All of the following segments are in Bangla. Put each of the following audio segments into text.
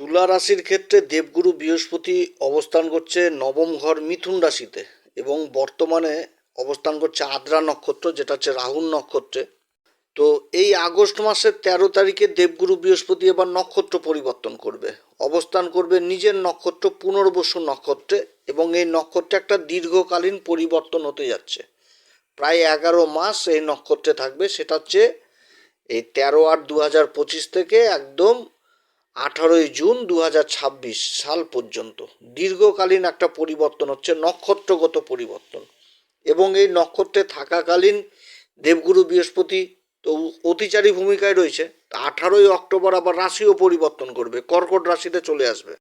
তুলা রাশির ক্ষেত্রে দেবগুরু বৃহস্পতি অবস্থান করছে নবম ঘর মিথুন রাশিতে এবং বর্তমানে অবস্থান করছে আদ্রা নক্ষত্র, যেটা হচ্ছে রাহুল নক্ষত্রে। তো এই আগস্ট মাসের তেরো তারিখে দেবগুরু বৃহস্পতি এবার নক্ষত্র পরিবর্তন করবে। অবস্থান করবে নিজের নক্ষত্র পুনর্বসু নক্ষত্রে এবং এই নক্ষত্রে একটা দীর্ঘকালীন পরিবর্তন হতে যাচ্ছে। প্রায় এগারো মাস এই নক্ষত্রে থাকবে, সেটা হচ্ছে এই তেরো আট দু হাজার পঁচিশ থেকে একদম আঠারোই জুন দু হাজার ছাব্বিশ সাল পর্যন্ত। দীর্ঘকালীন একটা পরিবর্তন হচ্ছে নক্ষত্রগত পরিবর্তন। এবং এই নক্ষত্রে থাকাকালীন দেবগুরু বৃহস্পতি তো অতিচারী ভূমিকায় রয়েছে। আঠারোই অক্টোবর আবার রাশিও পরিবর্তন করবে, কর্কট রাশিতে চলে আসবে।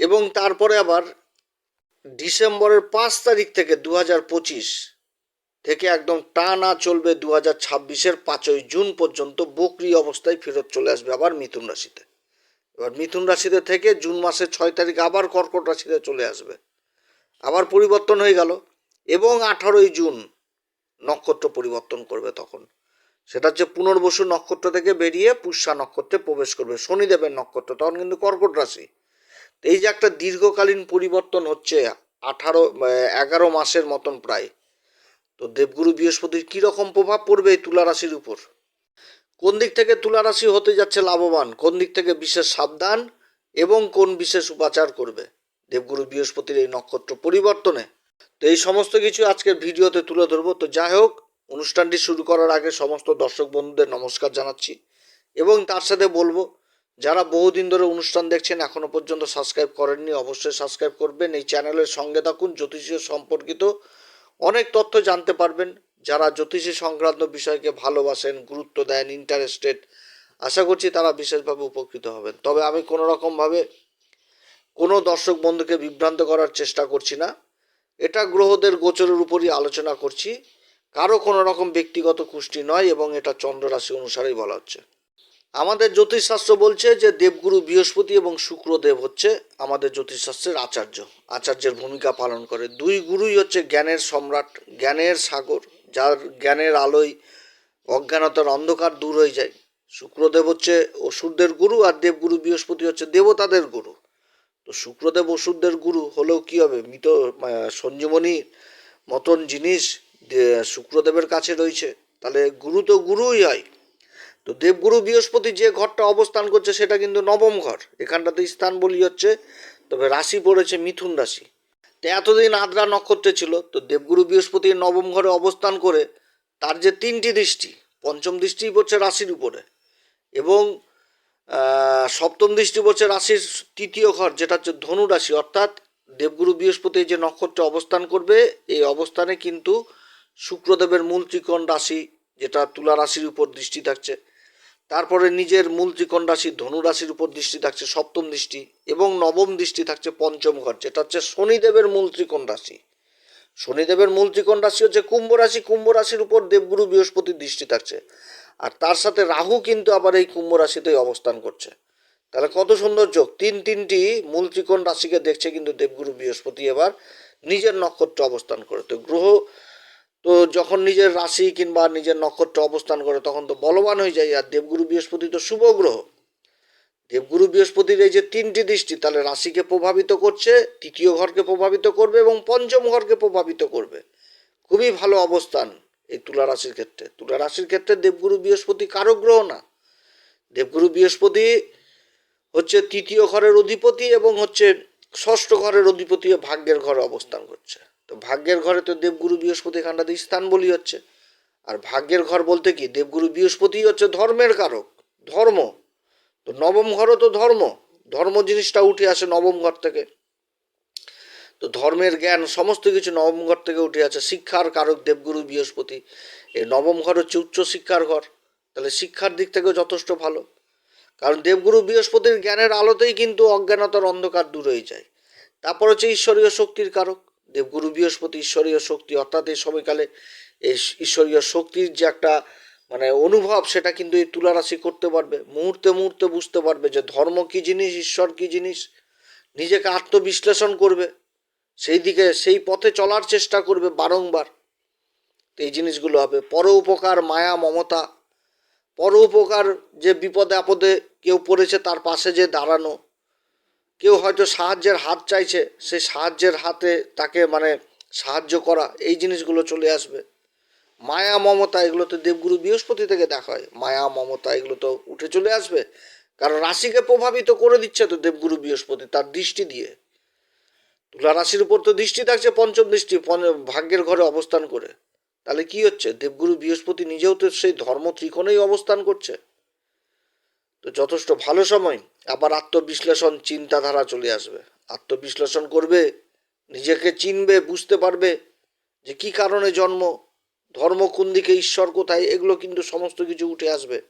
এবং তারপরে আবার ডিসেম্বরের পাঁচ তারিখ থেকে দু পঁচিশ থেকে একদম টানা চলবে দু হাজার ছাব্বিশের পাঁচই জুন পর্যন্ত বকরি অবস্থায় ফেরত চলে আসবে আবার মিথুন রাশিতে। এবার মিথুন রাশিতে থেকে জুন মাসের ছয় তারিখ আবার কর্কট রাশিতে চলে আসবে। আবার পরিবর্তন হয়ে গেল এবং আঠারোই জুন নক্ষত্র পরিবর্তন করবে তখন। সেটা হচ্ছে পুনর্বসু নক্ষত্র থেকে বেরিয়ে পুষ্যা নক্ষত্রে প্রবেশ করবে। শনিদেবের নক্ষত্র, তখন কিন্তু কর্কট রাশি। এই যে একটা দীর্ঘকালীন পরিবর্তন হচ্ছে আঠারো এগারো মাসের মতন প্রায়। তো দেবগুরু বৃহস্পতির কীরকম প্রভাব পড়বে এই তুলা রাশির উপর? কোন দিক থেকে তুলা রাশি হতে যাচ্ছে লাভবান? কোন দিক থেকে বিশেষ সাবধান? এবং কোন বিশেষ উপাচার করবে? দেবগুরু বৃহস্পতির এই নক্ষত্র পরিবর্তনে। তো এই সমস্ত কিছু আজকের ভিডিওতে তুলে ধরবো। তো যাই হোক, অনুষ্ঠানটি শুরু করার আগে সমস্ত দর্শক বন্ধুদের নমস্কার জানাচ্ছি। এবং তার সাথে বলব, যারা বহুদিন ধরে অনুষ্ঠান দেখছেন এখনও পর্যন্ত সাবস্ক্রাইব করেননি, অবশ্যই সাবস্ক্রাইব করবেন। এই চ্যানেলের সঙ্গে থাকুন, জ্যোতিষীয় সম্পর্কিত অনেক তথ্য জানতে পারবেন। যারা জ্যোতিষী সংক্রান্ত বিষয়কে ভালোবাসেন, গুরুত্ব দেন ইন্টারেস্টেড আশা করছি তারা বিশেষভাবে উপকৃত হবেন। তবে আমি কোনো রকমভাবে কোনো দর্শক বন্ধুকে বিভ্রান্ত করার চেষ্টা করছি না। এটা গ্রহদের গোচরের উপরই আলোচনা করছি। কারও কোনো রকম ব্যক্তিগত কুষ্টি নয় এবং এটা চন্দ্র রাশি অনুসারেই বলা হচ্ছে। আমাদের জ্যোতিষশাস্ত্র বলছে যে দেবগুরু বৃহস্পতি এবং শুক্রদেব হচ্ছে আমাদের জ্যোতিষশাস্ত্রের আচার্য। আচার্যের ভূমিকা পালন করে। দুই গুরুই হচ্ছে জ্ঞানের সম্রাট, জ্ঞানের সাগর। যার জ্ঞানের আলোয় অজ্ঞানতার অন্ধকার দূর হয়ে যায়। শুক্রদেব হচ্ছে অসুরদের গুরু আর দেবগুরু বৃহস্পতি হচ্ছে দেবতাদের গুরু। তো শুক্রদেব অসুরদের গুরু হলেও কি হবে? মৃত সঞ্জীবনীর মতন জিনিস শুক্রদেবের কাছে রয়েছে। তাহলে গুরু তো গুরুই হয়। তো দেবগুরু বৃহস্পতি যে ঘরটা অবস্থান করছে সেটা কিন্তু নবম ঘর। এখানটাতে স্থান বলি হচ্ছে, তবে রাশি পড়েছে মিথুন রাশি। তো এতদিন আদ্রা নক্ষত্রে ছিল, তো দেবগুরু বৃহস্পতির নবম ঘরে অবস্থান করে তার যে তিনটি দৃষ্টি, পঞ্চম দৃষ্টি পড়ছে রাশির উপরে এবং সপ্তম দৃষ্টি পড়ছে রাশির তৃতীয় ঘর, যেটা হচ্ছে ধনু রাশি, অর্থাৎ দেবগুরু বৃহস্পতি যে নক্ষত্রে অবস্থান করবে, এই অবস্থানে কিন্তু শুক্রদেবের মূল ত্রিকোণ রাশি, যেটা তুলা রাশির উপর দৃষ্টি থাকছে। তারপরে নিজের মূল ত্রিকোণ রাশি ধনু রাশির উপর দৃষ্টি থাকছে সপ্তম দৃষ্টি এবং নবম দৃষ্টি থাকছে পঞ্চম ঘর, যেটা হচ্ছে শনিদেবের মূল ত্রিকোণ রাশি। শনিদেবের মূল ত্রিকোণ রাশি হচ্ছে কুম্ভ রাশি, কুম্ভ রাশির উপর দেবগুরু বৃহস্পতির দৃষ্টি থাকছে। আর তার সাথে রাহু কিন্তু আবার এই কুম্ভ রাশিতেই অবস্থান করছে। তাহলে কত সুন্দর যোগ, তিন তিনটি মূল ত্রিকোণ রাশিকে দেখছে কিন্তু দেবগুরু বৃহস্পতি এবার নিজের নক্ষত্র অবস্থান করে। তো গ্রহ তো যখন নিজের রাশি কিংবা নিজের নক্ষত্র অবস্থান করে, তখন তো বলবান হয়ে যায়। আর দেবগুরু বৃহস্পতি তো শুভ গ্রহ। দেবগুরু বৃহস্পতির এই যে তিনটি দৃষ্টি, তাহলে রাশিকে প্রভাবিত করছে, তৃতীয় ঘরকে প্রভাবিত করবে এবং পঞ্চম ঘরকে প্রভাবিত করবে। খুবই ভালো অবস্থান এই তুলা রাশির ক্ষেত্রে। তুলা রাশির ক্ষেত্রে দেবগুরু বৃহস্পতি কারও গ্রহ না। দেবগুরু বৃহস্পতি হচ্ছে তৃতীয় ঘরের অধিপতি এবং হচ্ছে ষষ্ঠ ঘরের অধিপতি ভাগ্যের ঘরে অবস্থান করছে। তো ভাগ্যের ঘরে তো দেবগুরু বৃহস্পতি এখানটাতে স্থান বলি হচ্ছে। আর ভাগ্যের ঘর বলতে কি? দেবগুরু বৃহস্পতি হচ্ছে ধর্মের কারক, ধর্ম। তো নবম ঘরও তো ধর্ম ধর্ম জিনিসটা উঠে আসে নবম ঘর থেকে। তো ধর্মের জ্ঞান, সমস্ত কিছু নবম ঘর থেকে উঠে আছে শিক্ষার কারক দেবগুরু বৃহস্পতি। এই নবম ঘর হচ্ছে উচ্চ শিক্ষার ঘর। তাহলে শিক্ষার দিক থেকেও যথেষ্ট ভালো। কারণ দেবগুরু বৃহস্পতির জ্ঞানের আলোতেই কিন্তু অজ্ঞানতার অন্ধকার দূর হয়ে যায়। তারপর হচ্ছে ঈশ্বরীয় শক্তির কারক। দেবগুরু বৃহস্পতি, ঈশ্বরীয় শক্তি, অর্থাৎ এই সময়কালে এই ঈশ্বরীয় শক্তির যে একটা মানে অনুভব, সেটা কিন্তু এই তুলা রাশি করতে পারবে। মুহূর্তে মুহূর্তে বুঝতে পারবে যে ধর্ম কী জিনিস, ঈশ্বর কী জিনিস, নিজেকে আত্মবিশ্লেষণ করবে, সেই দিকে, সেই পথে চলার চেষ্টা করবে বারংবার। এই জিনিসগুলো হবে। পর উপকার, মায়া, মমতা। পর উপকার যে বিপদে আপদে কেউ পড়েছে, তার পাশে যে দাঁড়ানো। কেউ হয়তো সাহায্যের হাত চাইছে সেই সাহায্যের হাতে তাকে মানে সাহায্য করা, এই জিনিসগুলো চলে আসবে। মায়া, মমতা, এগুলো তো দেবগুরু বৃহস্পতি থেকে দেখা হয়। মায়া, মমতা, এগুলো তো উঠে চলে আসবে। কারণ রাশিকে প্রভাবিত করে দিচ্ছে তো দেবগুরু বৃহস্পতি তার দৃষ্টি দিয়ে। তুলা রাশির উপর তো দৃষ্টি থাকছে, পঞ্চম দৃষ্টি ভাগ্যের ঘরে অবস্থান করে। তাহলে কি হচ্ছে? দেবগুরু বৃহস্পতি নিজেও তো সেই ধর্ম ত্রিকোণেই অবস্থান করছে। তো যথেষ্ট ভালো সময়। আবার আত্মবিশ্লেষণ চিন্তাধারা চলে আসবে। আত্মবিশ্লেষণ করবে, নিজেকে চিনবে, বুঝতে পারবে যে কি কারণে জন্ম, ধর্ম কোন দিকে, ঈশ্বর কোথায়, এগুলো কিন্তু সমস্ত কিছু উঠে আসবে।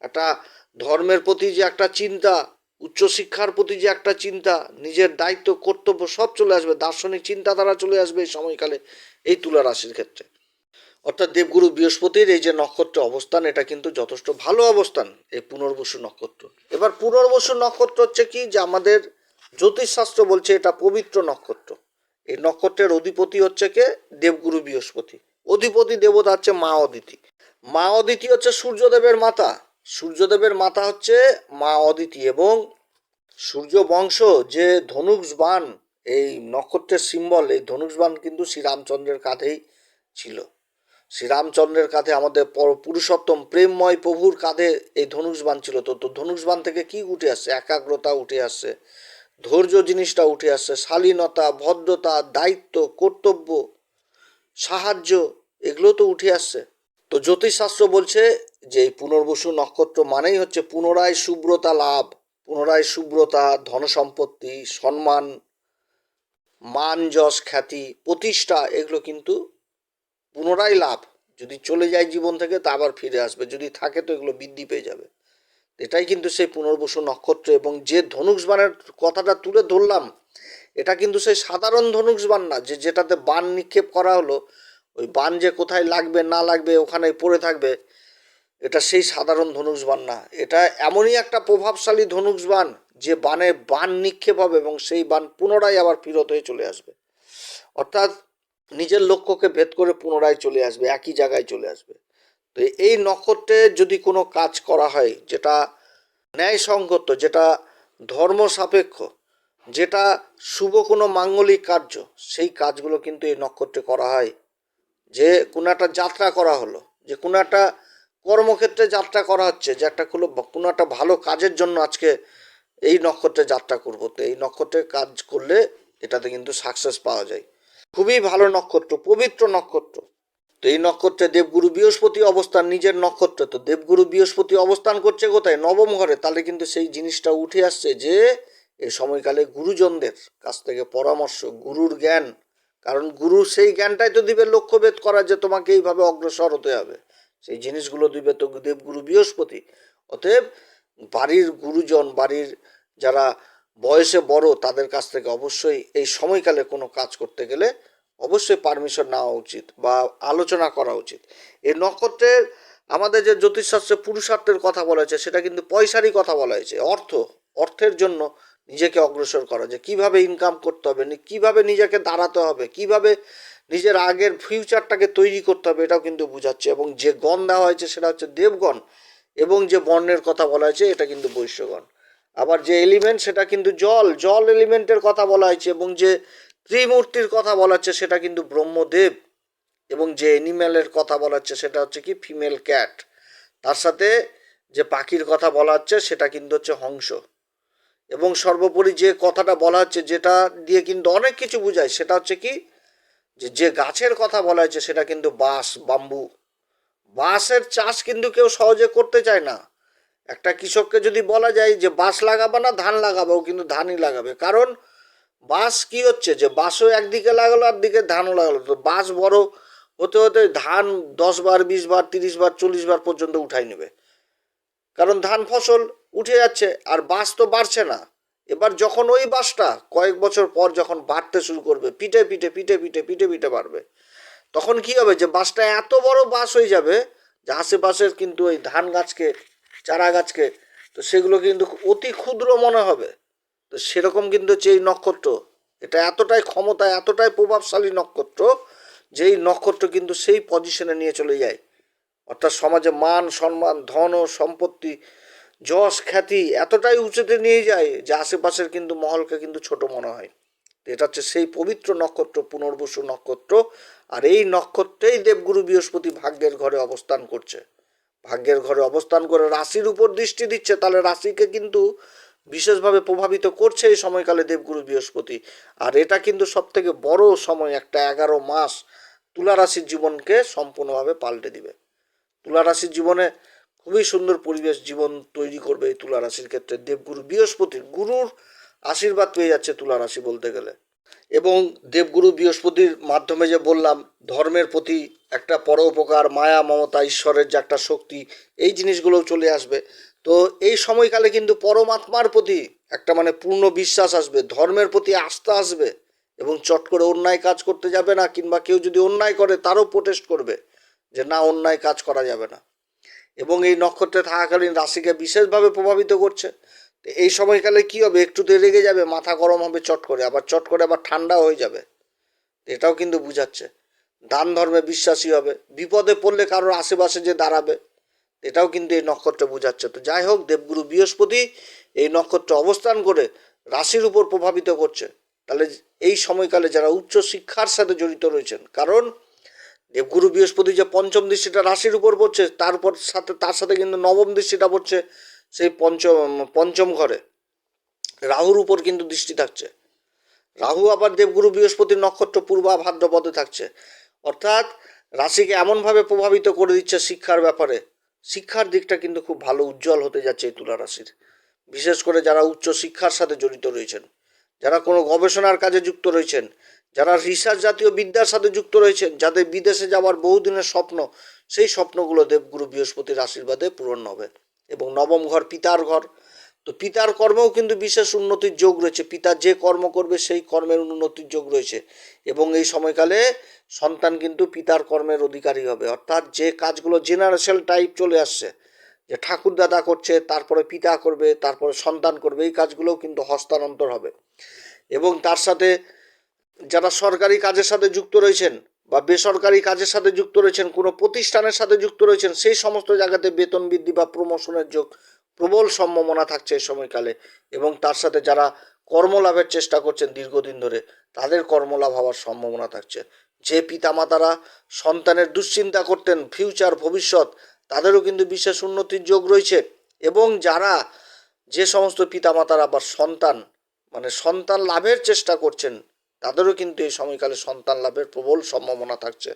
একটা ধর্মের প্রতি যে একটা চিন্তা, উচ্চশিক্ষার প্রতি যে একটা চিন্তা, নিজের দায়িত্ব, কর্তব্য সব চলে আসবে, দার্শনিক চিন্তাধারা চলে আসবে এই সময়কালে, এই তুলা রাশির ক্ষেত্রে। অর্থাৎ দেবগুরু বৃহস্পতির এই যে নক্ষত্র অবস্থান, এটা কিন্তু যথেষ্ট ভালো অবস্থান, এই পুনর্বসু নক্ষত্র। এবার পুনর্বসু নক্ষত্র হচ্ছে কি? যে আমাদের জ্যোতিষশাস্ত্র বলছে এটা পবিত্র নক্ষত্র। এই নক্ষত্রের অধিপতি হচ্ছে কে? দেবগুরু বৃহস্পতি। অধিপতি দেবতা হচ্ছে মা অদিতি। মা অদিতি হচ্ছে সূর্যদেবের মাতা। সূর্যদেবের মাতা হচ্ছে মা অদিতি এবং সূর্য বংশ যে ধনুষ বান এই নক্ষত্রের সিম্বল এই ধনুষ বান কিন্তু শ্রীরামচন্দ্রের কাঁধেই ছিল। শ্রীরামচন্দ্রের কাঁধে আমাদের পর- পুরুষোত্তম প্রেমময় প্রভুর কাঁধে এই ধনুষবান ছিল। তো তো ধনুষবান থেকে কি উঠে আসছে? একাগ্রতা উঠে আসছে, ধৈর্য জিনিসটা উঠে আসছে, শালীনতা, ভদ্রতা, দায়িত্ব, কর্তব্য, সাহায্য, এগুলো তো উঠে আসছে। তো জ্যোতিষশাস্ত্র বলছে যে এই পুনর্বসু নক্ষত্র মানেই হচ্ছে পুনরায় শুভ্রতা লাভ, পুনরায় শুভ্রতা ধনসম্পত্তি সম্মান, মান, যশ, খ্যাতি, প্রতিষ্ঠা, এগুলো কিন্তু পুনরায় লাভ। যদি চলে যায় জীবন থেকে, তা আবার ফিরে আসবে। যদি থাকে তো এগুলো বৃদ্ধি পেয়ে যাবে। এটাই কিন্তু সেই পুনর্বসু নক্ষত্র এবং যে ধনুষবানের কথাটা তুলে ধরলাম, এটা কিন্তু সেই সাধারণ ধনুষবান না। যে যেটাতে বান নিক্ষেপ করা হলো, ওই বান যে কোথায় লাগবে, না লাগবে, ওখানে পড়ে থাকবে, এটা সেই সাধারণ ধনুষবান না। এটা এমনই একটা প্রভাবশালী ধনুষবান যে বানে বান নিক্ষেপ হবে এবং সেই বান পুনরায় আবার ফিরত হয়ে চলে আসবে। অর্থাৎ নিজের লক্ষ্যকে ভেদ করে পুনরায় চলে আসবে, একই জায়গায় চলে আসবে। তো এই নক্ষত্রে যদি কোনো কাজ করা হয়, যেটা ন্যায়সঙ্গত, যেটা ধর্ম সাপেক্ষ যেটা শুভ কোনো মাঙ্গলিক কার্য, সেই কাজগুলো কিন্তু এই নক্ষত্রে করা হয়। যে কোনো একটা যাত্রা করা হলো, যে কোনো একটা কর্মক্ষেত্রে যাত্রা করা হচ্ছে, যে একটা কোনো কোনো একটা ভালো কাজের জন্য আজকে এই নক্ষত্রে যাত্রা করব। তো এই নক্ষত্রে কাজ করলে এটাতে কিন্তু সাকসেস পাওয়া যায়। খুবই ভালো নক্ষত্র, পবিত্র নক্ষত্র। তো এই নক্ষত্রে দেবগুরু বৃহস্পতি অবস্থান, নিজের নক্ষত্রে। তো দেবগুরু বৃহস্পতি অবস্থান করছে কোথায়? নবম ঘরে। তাহলে কিন্তু সেই জিনিসটা উঠে আসছে যে, এই সময়কালে গুরুজনদের কাছ থেকে পরামর্শ, গুরুর জ্ঞান। কারণ গুরু সেই জ্ঞানটাই তো দিবে লক্ষ্যভেদ করা যে তোমাকে এইভাবে অগ্রসর হতে হবে। সেই জিনিসগুলো দিবে তো দেবগুরু বৃহস্পতি। অতএব বাড়ির গুরুজন, বাড়ির যারা বয়সে বড় তাদের কাছ থেকে অবশ্যই এই সময়কালে কোনো কাজ করতে গেলে অবশ্যই পারমিশন নেওয়া উচিত বা আলোচনা করা উচিত। এই নক্ষত্রের আমাদের যে জ্যোতিষশাস্ত্রে পুরুষার্থের কথা বলা হয়েছে, সেটা কিন্তু পয়সারই কথা বলা হয়েছে। অর্থ, অর্থের জন্য নিজেকে অগ্রসর করা, যে কীভাবে ইনকাম করতে হবে কীভাবে নিজেকে দাঁড়াতে হবে, কীভাবে নিজের আগের ফিউচারটাকে তৈরি করতে হবে, এটাও কিন্তু বোঝাচ্ছে। এবং যে গণ দেওয়া হয়েছে, সেটা হচ্ছে দেবগণ। এবং যে বর্ণের কথা বলা হয়েছে, এটা কিন্তু বৈশ্যগণ। আবার যে এলিমেন্ট সেটা কিন্তু জল জল এলিমেন্টের কথা বলা হয়েছে এবং যে ত্রিমূর্তির কথা বলা হচ্ছে সেটা কিন্তু ব্রহ্মদেব এবং যে অ্যানিম্যালের কথা বলা হচ্ছে সেটা হচ্ছে কি ফিমেল ক্যাট তার সাথে যে পাখির কথা বলা হচ্ছে সেটা কিন্তু হচ্ছে হংস। এবং সর্বোপরি যে কথাটা বলা হচ্ছে যেটা দিয়ে কিন্তু অনেক কিছু বোঝায় সেটা হচ্ছে কি যে যে গাছের কথা বলা হয়েছে সেটা কিন্তু বাঁশ, বাম্বু। বাঁশের চাষ কিন্তু কেউ সহজে করতে চায় না। একটা কৃষককে যদি বলা যায় যে বাঁশ লাগাবে না, ধান লাগাবো কিন্তু ধানই লাগাবে। কারণ বাঁশ কি হচ্ছে যে বাঁশও একদিকে লাগালো আর দিকে ধানও লাগালো। তো বাঁশ বড় হতে হতে ধান দশ বার, বিশ বার, তিরিশ বার, চল্লিশ বার পর্যন্ত উঠাই নেবে। কারণ ধান ফসল উঠে যাচ্ছে আর বাঁশ তো বাড়ছে না। এবার যখন ওই বাঁশটা কয়েক বছর পর যখন বাড়তে শুরু করবে, পিঠে পিঠে পিঠে পিঠে পিঠে পিঠে বাড়বে, তখন কি হবে যে বাঁশটা এত বড় বাঁশ হয়ে যাবে যে আশেপাশের কিন্তু ওই ধান গাছকে চারা গাছকে তো সেগুলো কিন্তু অতি ক্ষুদ্র মনে হবে। তো সেরকম কিন্তু হচ্ছে এই নক্ষত্র। এটা এতটাই ক্ষমতা, এতটাই প্রভাবশালী নক্ষত্র, যে এই নক্ষত্র কিন্তু সেই পজিশনে নিয়ে চলে যায়। অর্থাৎ সমাজে মান, সম্মান, ধন, সম্পত্তি, যশ, খ্যাতি এতটাই উঁচুতে নিয়ে যায় যে আশেপাশের কিন্তু মহলকে কিন্তু ছোট মনে হয়। এটা হচ্ছে সেই পবিত্র নক্ষত্র, পুনর্বসু নক্ষত্র। আর এই নক্ষত্রেই দেবগুরু বৃহস্পতি ভাগ্যের ঘরে অবস্থান করছে। ভাগ্যের ঘরে অবস্থান করে রাশির উপর দৃষ্টি দিচ্ছে, তাহলে রাশিকে কিন্তু বিশেষভাবে প্রভাবিত করছে এই সময়কালে দেবগুরু বৃহস্পতি। আর এটা কিন্তু সব থেকে বড় সময়, একটা এগারো মাস তুলা রাশির জীবনকে সম্পূর্ণভাবে পাল্টে দিবে। তুলা রাশির জীবনে খুবই সুন্দর পরিবেশ জীবন তৈরি করবে এই তুলা রাশির ক্ষেত্রে। দেবগুরু বৃহস্পতির গুরুর আশীর্বাদ পেয়ে যাচ্ছে তুলা রাশি বলতে গেলে। এবং দেবগুরু বৃহস্পতির মাধ্যমে যে বললাম, ধর্মের প্রতি একটা পরোপকার, মায়া, মমতা, ঈশ্বরের যে একটা শক্তি, এই জিনিসগুলোও চলে আসবে। তো এই সময়কালে কিন্তু পরমাত্মার প্রতি একটা মানে পূর্ণ বিশ্বাস আসবে, ধর্মের প্রতি আস্থা আসবে এবং চট করে অন্যায় কাজ করতে যাবে না কিংবা কেউ যদি অন্যায় করে তারও প্রোটেস্ট করবে যে না, অন্যায় কাজ করা যাবে না। এবং এই নক্ষত্রে থাকাকালীন রাশিকে বিশেষভাবে প্রভাবিত করছে। এই সময়কালে কি হবে? একটু একটুতে রেগে যাবে, মাথা গরম হবে চট করে, আবার চট করে আবার ঠান্ডা হয়ে যাবে। এটাও কিন্তু বুঝাচ্ছে। দান ধর্মে বিশ্বাসী হবে। বিপদে পড়লে কারোর আশেপাশে যে দাঁড়াবে, এটাও কিন্তু এই নক্ষত্রে বোঝাচ্ছে। তো যাই হোক, দেবগুরু বৃহস্পতি এই নক্ষত্রে অবস্থান করে রাশির উপর প্রভাবিত করছে। তাহলে এই সময়কালে যারা উচ্চ শিক্ষার সাথে জড়িত রয়েছেন, কারণ দেবগুরু বৃহস্পতি যে পঞ্চম দৃষ্টিটা রাশির উপর পড়ছে তারপর সাথে তার সাথে কিন্তু নবম দৃষ্টিটা পড়ছে সেই পঞ্চম পঞ্চম ঘরে। রাহুর উপর কিন্তু দৃষ্টি থাকছে। রাহু আবার দেবগুরু বৃহস্পতির নক্ষত্র পূর্বা ভাদ্রপদে থাকছে। অর্থাৎ রাশিকে এমনভাবে প্রভাবিত করে দিচ্ছে শিক্ষার ব্যাপারে, শিক্ষার দিকটা কিন্তু খুব ভালো উজ্জ্বল হতে যাচ্ছে এই তুলা রাশির। বিশেষ করে যারা উচ্চ শিক্ষার সাথে জড়িত রয়েছেন, যারা কোনো গবেষণার কাজে যুক্ত রয়েছেন, যারা রিসার্চ জাতীয় বিদ্যার সাথে যুক্ত রয়েছেন, যাদের বিদেশে যাওয়ার বহুদিনের স্বপ্ন, সেই স্বপ্নগুলো দেবগুরু বৃহস্পতির আশীর্বাদে পূরণ হবে এবং নবম ঘর পিতার ঘর তো পিতার কর্মেও কিন্তু বিশেষ উন্নতির যোগ রয়েছে। পিতা যে কর্ম করবে সেই কর্মের উন্নতির যোগ রয়েছে। এবং এই সময়কালে সন্তান কিন্তু পিতার কর্মের অধিকারী হবে। অর্থাৎ যে কাজগুলো জেনারেশন টাইপ চলে আসছে, যে ঠাকুর দাদা করছে, তারপরে পিতা করবে, তারপরে সন্তান করবে, এই কাজগুলোও কিন্তু হস্তান্তর হবে। এবং তার সাথে যারা সরকারি কাজের সাথে যুক্ত রয়েছেন বা বেসরকারি কাজের সাথে যুক্ত রয়েছেন, কোনো প্রতিষ্ঠানের সাথে যুক্ত রয়েছেন, সেই সমস্ত জায়গাতে বেতন বৃদ্ধি বা প্রমোশনের যোগ প্রবল সম্ভাবনা থাকছে এই সময়কালে এবং তার সাথে যারা কর্মলাভের চেষ্টা করছেন দীর্ঘদিন ধরে, তাদের কর্মলাভ হওয়ার সম্ভাবনা থাকছে। যে পিতামাতারা সন্তানের দুশ্চিন্তা করতেন ফিউচার ভবিষ্যৎ, তাদেরও কিন্তু বিশেষ উন্নতির যোগ রয়েছে এবং যারা যে সমস্ত পিতামাতারা বা সন্তান মানে সন্তান লাভের চেষ্টা করছেন, তাদেরও কিন্তু এই সময়কালে সন্তান লাভের প্রবল সম্ভাবনা থাকছে।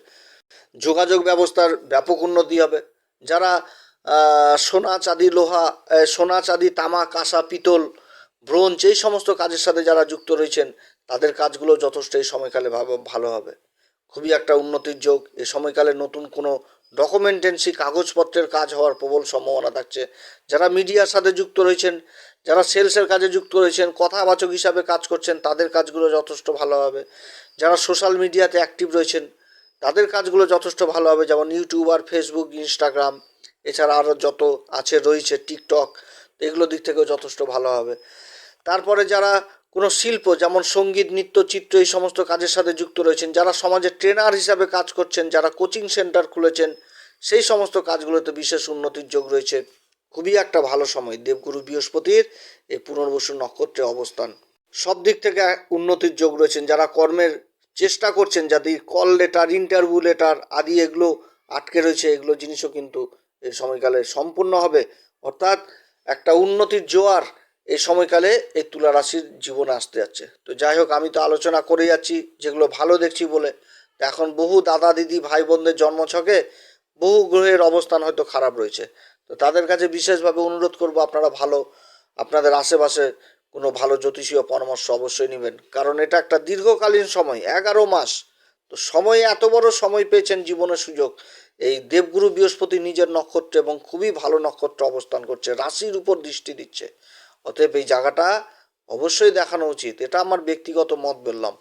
যোগাযোগ ব্যবস্থার ব্যাপক উন্নতি হবে। যারা সোনা চাঁদি লোহা সোনা চাঁদি তামা কাঁসা পিতল, ব্রোঞ্জ এই সমস্ত কাজের সাথে যারা যুক্ত রয়েছেন, তাদের কাজগুলো যথেষ্ট এই সময়কালে ভালো হবে। খুবই একটা উন্নতির যোগ। এ সময়কালে নতুন কোনো ডকুমেন্টেন্সি, কাগজপত্রের কাজ হওয়ার প্রবল সম্ভাবনা থাকছে। যারা মিডিয়ার সাথে যুক্ত রয়েছেন, যারা সেলসের কাজে যুক্ত রয়েছেন, কথাবাচক হিসাবে কাজ করছেন, তাদের কাজগুলো যথেষ্ট ভালো হবে। যারা সোশ্যাল মিডিয়াতে অ্যাক্টিভ রয়েছেন, তাদের কাজগুলো যথেষ্ট ভালো হবে। যেমন ইউটিউবার ফেসবুক, ইনস্টাগ্রাম এছাড়া আরও যত আছে রয়েছে টিকটক এগুলো দিক থেকেও যথেষ্ট ভালো হবে। তারপরে যারা কোনো শিল্প, যেমন সংগীত, নৃত্য, চিত্র, এই সমস্ত কাজের সাথে যুক্ত রয়েছেন, যারা সমাজে ট্রেনার হিসাবে কাজ করছেন, যারা কোচিং সেন্টার খুলেছেন, সেই সমস্ত কাজগুলোতে বিশেষ উন্নতির যোগ রয়েছে। খুবই একটা ভালো সময়। দেবগুরু বৃহস্পতির এই পুনর্বসু নক্ষত্রে অবস্থান। সব দিক থেকে উন্নতির যোগ রয়েছেন। যারা কর্মের চেষ্টা করছেন, যাদের কল লেটার ইন্টারভিউ লেটার আদি এগুলো আটকে রয়েছে, এগুলো জিনিসও কিন্তু এই সময়কালে সম্পূর্ণ হবে। অর্থাৎ একটা উন্নতির জোয়ার এই সময়কালে এই তুলা রাশির জীবনে আসতে যাচ্ছে। তো যাই হোক, আমি তো আলোচনা করে যাচ্ছি, যেগুলো ভালো দেখছি বলে। এখন বহু দাদা দিদি, ভাই বোনদের জন্মছকে বহু গ্রহের অবস্থান হয়তো খারাপ রয়েছে। তো তাদের কাছে বিশেষভাবে অনুরোধ করব, আপনারা ভালো, আপনাদের আশেপাশে কোনো ভালো জ্যোতিষীয় পরামর্শ অবশ্যই নেবেন। কারণ এটা একটা দীর্ঘকালীন সময়, এগারো মাস। তো সময়ে এত বড় সময় পেয়েছেন জীবনের সুযোগ। এই দেবগুরু বৃহস্পতি নিজের নক্ষত্র এবং খুবই ভালো নক্ষত্র অবস্থান করছে, রাশির উপর দৃষ্টি দিচ্ছে। অতএব এই জায়গাটা অবশ্যই দেখানো উচিত, এটা আমার ব্যক্তিগত মত বললাম।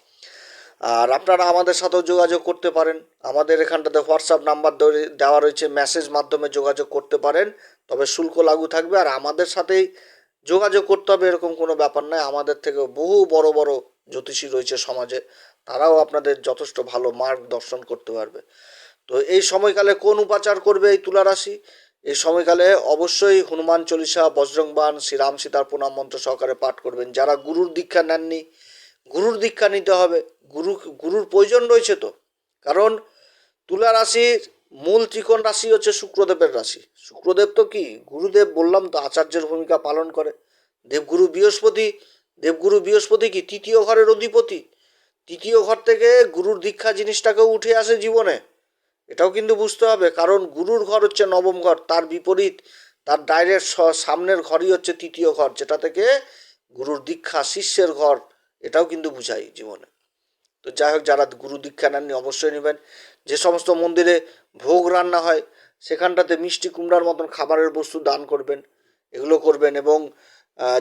আর আপনারা আমাদের সাথেও যোগাযোগ করতে পারেন, আমাদের এখানটাতে হোয়াটসঅ্যাপ নাম্বার দেওয়া রয়েছে, মেসেজ মাধ্যমে যোগাযোগ করতে পারেন, তবে শুল্ক লাগু থাকবে আর আমাদের সাথেই যোগাযোগ করতে হবে, এরকম কোনো ব্যাপার নয়। আমাদের থেকে বহু বড় বড় জ্যোতিষী রয়েছে সমাজে, তারাও আপনাদের যথেষ্ট ভালো মার্গ দর্শন করতে পারবে। তো এই সময়কালে কোন উপাচার করবে এই তুলা রাশি? এই সময়কালে অবশ্যই হনুমান চল্লিশা বজরংবান শ্রীরাম সীতার প্রণাম মন্ত্র সহকারে পাঠ করবেন। যারা গুরুর দীক্ষা নেননি, গুরুর দীক্ষা নিতে হবে। গুরু, গুরুর প্রয়োজন রয়েছে তো। কারণ তুলা রাশির মূল ত্রিকোণ রাশি হচ্ছে শুক্রদেবের রাশি। শুক্রদেব তো কি? গুরুদেব বললাম তো আচার্যের ভূমিকা পালন করে। দেবগুরু বৃহস্পতি দেবগুরু বৃহস্পতি কি? তৃতীয় ঘরের অধিপতি। তৃতীয় ঘর থেকে গুরুর দীক্ষা জিনিসটাকেও উঠে আসে জীবনে। এটাও কিন্তু বুঝতে হবে, কারণ গুরুর ঘর হচ্ছে নবম ঘর, তার বিপরীত, তার ডাইরেক্ট সামনের ঘরই হচ্ছে তৃতীয় ঘর, যেটা থেকে গুরুর দীক্ষা, শিষ্যের ঘর, এটাও কিন্তু বুঝাই জীবনে। তো যাই হোক, যারা গুরু দীক্ষা নেননি অবশ্যই নেবেন। যে সমস্ত মন্দিরে ভোগ রান্না হয়, সেখানটাতে মিষ্টি কুমড়ার মতন খাবারের বস্তু দান করবেন, এগুলো করবেন এবং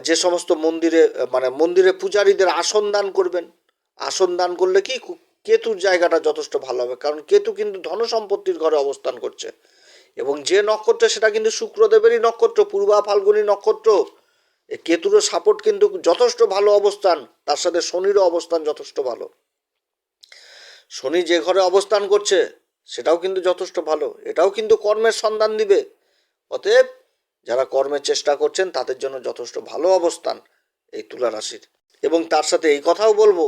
যে সমস্ত মন্দিরে মানে মন্দিরে পূজারীদের আসন দান করবেন। আসন দান করলে কি কেতুর জায়গাটা যথেষ্ট ভালো হবে, কারণ কেতু কিন্তু ধন সম্পত্তির ঘরে অবস্থান করছে। এবং যে নক্ষত্র সেটা কিন্তু শুক্রদেবেরই নক্ষত্র, পূর্বা ফাল্গুনী নক্ষত্র কেতুরও সাপোর্ট কিন্তু যথেষ্ট ভালো অবস্থান, তার সাথে শনিরও অবস্থান যথেষ্ট ভালো। শনি যে ঘরে অবস্থান করছে, সেটাও কিন্তু যথেষ্ট ভালো। এটাও কিন্তু কর্মের সন্ধান দিবে। অতএব যারা কর্মের চেষ্টা করছেন, তাদের জন্য যথেষ্ট ভালো অবস্থান এই তুলা রাশির। এবং তার সাথে এই কথাও বলব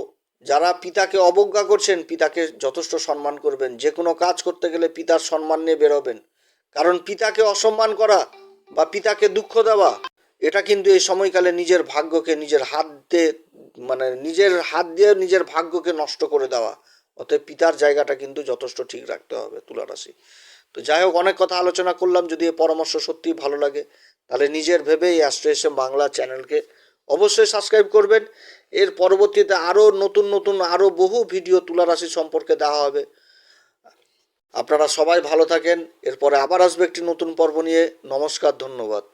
যারা পিতাকে অবজ্ঞা করছেন, পিতাকে যথেষ্ট সম্মান করবেন। যে কোনো কাজ করতে গেলে পিতার সম্মান নিয়ে বেরোবেন। কারণ পিতাকে অসম্মান করা বা পিতাকে দুঃখ দেওয়া, এটা কিন্তু এই সময়কালে নিজের ভাগ্যকে, নিজের হাত দিয়ে মানে নিজের হাত দিয়ে নিজের ভাগ্যকে নষ্ট করে দেওয়া। অতএব পিতার জায়গাটা কিন্তু যথেষ্ট ঠিক রাখতে হবে তুলা রাশি তো যাই হোক, অনেক কথা আলোচনা করলাম। যদি এই পরামর্শ সত্যিই ভালো লাগে, তাহলে নিজের ভেবে এই অ্যাস্ট্রেশন বাংলা চ্যানেলকে অবশ্যই সাবস্ক্রাইব করবেন। এর পরবর্তীতে আরও নতুন নতুন আরও বহু ভিডিও তুলা রাশি সম্পর্কে দেওয়া হবে। আপনারা সবাই ভালো থাকেন। এরপরে আবার আসবে একটি নতুন পর্ব নিয়ে। নমস্কার, ধন্যবাদ।